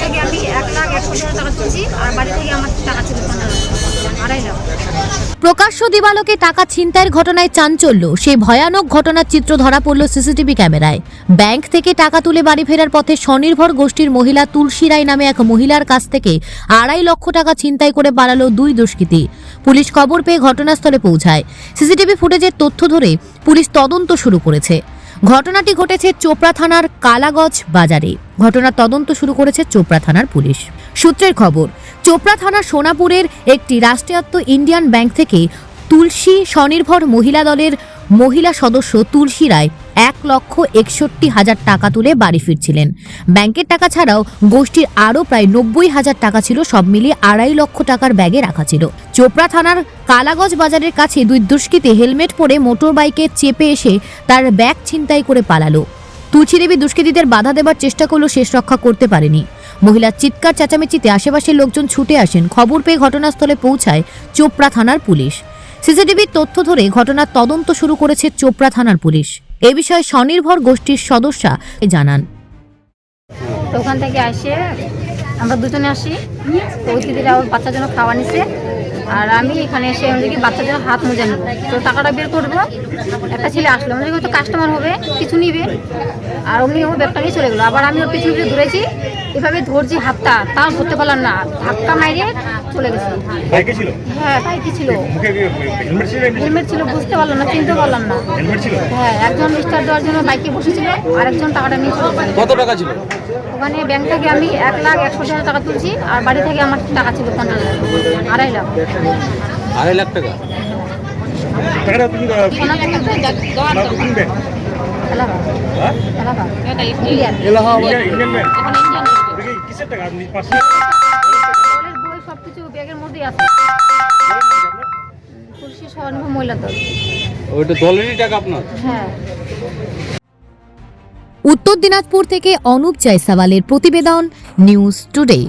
থেকে একশো টাকা টাকা তুলছি, আর বাড়ি থেকে আমার টাকা ছিল আড়াই লাখ। প্রকাশ্য দিবালোকে টাকা ছিনতাইয়ের ঘটনায় চাঞ্চল্য। সেই ভয়ানক ঘটনার চিত্র ধরা পড়ল সিসিটিভি ক্যামেরায়। ব্যাংক থেকে টাকা তুলে বাড়ি ফেরার পথে স্বনির্ভর গোষ্ঠীর মহিলা তুলসী রায় নামে এক মহিলার কাছ থেকে আড়াই লক্ষ টাকা ছিনতাই করে পালালো দুই দুষ্কৃতী। পুলিশ খবর পেয়ে ঘটনাস্থলে পৌঁছায়। সিসিটিভি ফুটেজের তথ্য ধরে পুলিশ তদন্ত শুরু করেছে। ঘটনাটি ঘটেছে চোপড়া থানার কালাগজ বাজারে। ঘটনার তদন্ত শুরু করেছে চোপড়া থানার পুলিশ। সূত্রের খবর, চোপড়া থানা সোনাপুরের একটি রাষ্ট্রায়ত্ত ইন্ডিয়ান ব্যাংক থেকে তুলসী স্বনির্ভর মহিলা দলের মহিলা সদস্য তুলসী রায় এক লক্ষ একষট্টি হাজার টাকা তুলে বাড়ি ফিরছিলেন। ব্যাংকের টাকা ছাড়াও গোষ্ঠীর আরও প্রায় নব্বই হাজার টাকা ছিল, সব মিলিয়ে আড়াই লক্ষ টাকার ব্যাগে রাখা ছিল। চোপড়া থানার কালাগজ বাজারের কাছে দুই দুষ্কৃতী হেলমেট পরে মোটর বাইকে চেপে এসে তার ব্যাগ ছিনতাই করে পালালো। তুলসী দেবী দুষ্কৃতীদের বাধা দেবার চেষ্টা করলেও শেষ রক্ষা করতে পারেনি। মহিলার চিৎকার, চেঁচামেচিতে আশেপাশের লোকজন ছুটে আসেন। খবর পেয়ে ঘটনাস্থলে পৌঁছায় চোপড়া থানার পুলিশ। সিসিটিভির তথ্য ধরে ঘটনার তদন্ত শুরু করেছে চোপড়া থানার পুলিশ। এ বিষয়ে স্বনির্ভর গোষ্ঠীর সদস্যা জানান। ওখান থেকে আসে, আমরা দুজনে আসি। অতিথিরা ওর বাচ্চার জন্য খাওয়া নিছে। আর আমি এখানে এসে দেখি বাচ্চার জন্য হাত মোজা নেব। তো টাকাটা বের করব। একটা ছেলে আসলো আমি দেখি তো কাস্টমার হবে, কিছু নিবে। আর অমনি ও ব্যাগটা নিয়ে চলে গেলো। আবার আমি ওর পিছনে ধরেছি এভাবে ধরছি হাতটা, তাও ধরতে পারলাম না। ধাক্কা মারিয়ে চলে গেছে। বাইকে ছিল? হ্যাঁ তাই কি ছিল মুখে হেলমেট ছিল হেলমেট ছিল? বুঝতে পারলাম না চিনতে পারলাম না। হেলমেট ছিল? হ্যাঁ একজন স্টার দেওয়ার জন্য বাইকে বসেছিল আর একজন টাকাটা নিয়ে। কত টাকা ছিল? ওখানে ব্যাংক থেকে আমি এক লাখ একশো হাজার টাকা তুলছি আর বাড়ি থেকে আমার টাকা ছিল পনেরো লাখ আড়াই লাখ। আড়াই লাখ টাকা? টাকাটা তুমি এলাহাবাদ। হ্যাঁ? এলাহাবাদ। ইন্ডিয়ান। ব্যাংক কিসের টাকা? আপনি পাঁচশো ব্যাগের আছে। পুলিশের স্বর্ণভূম মহিলা দল ওইটা দলেরই টাকা আপনার? হ্যাঁ। উত্তর দিনাজপুর থেকে অনুপ জয়সাওয়ালের প্রতিবেদন নিউজ টুডে।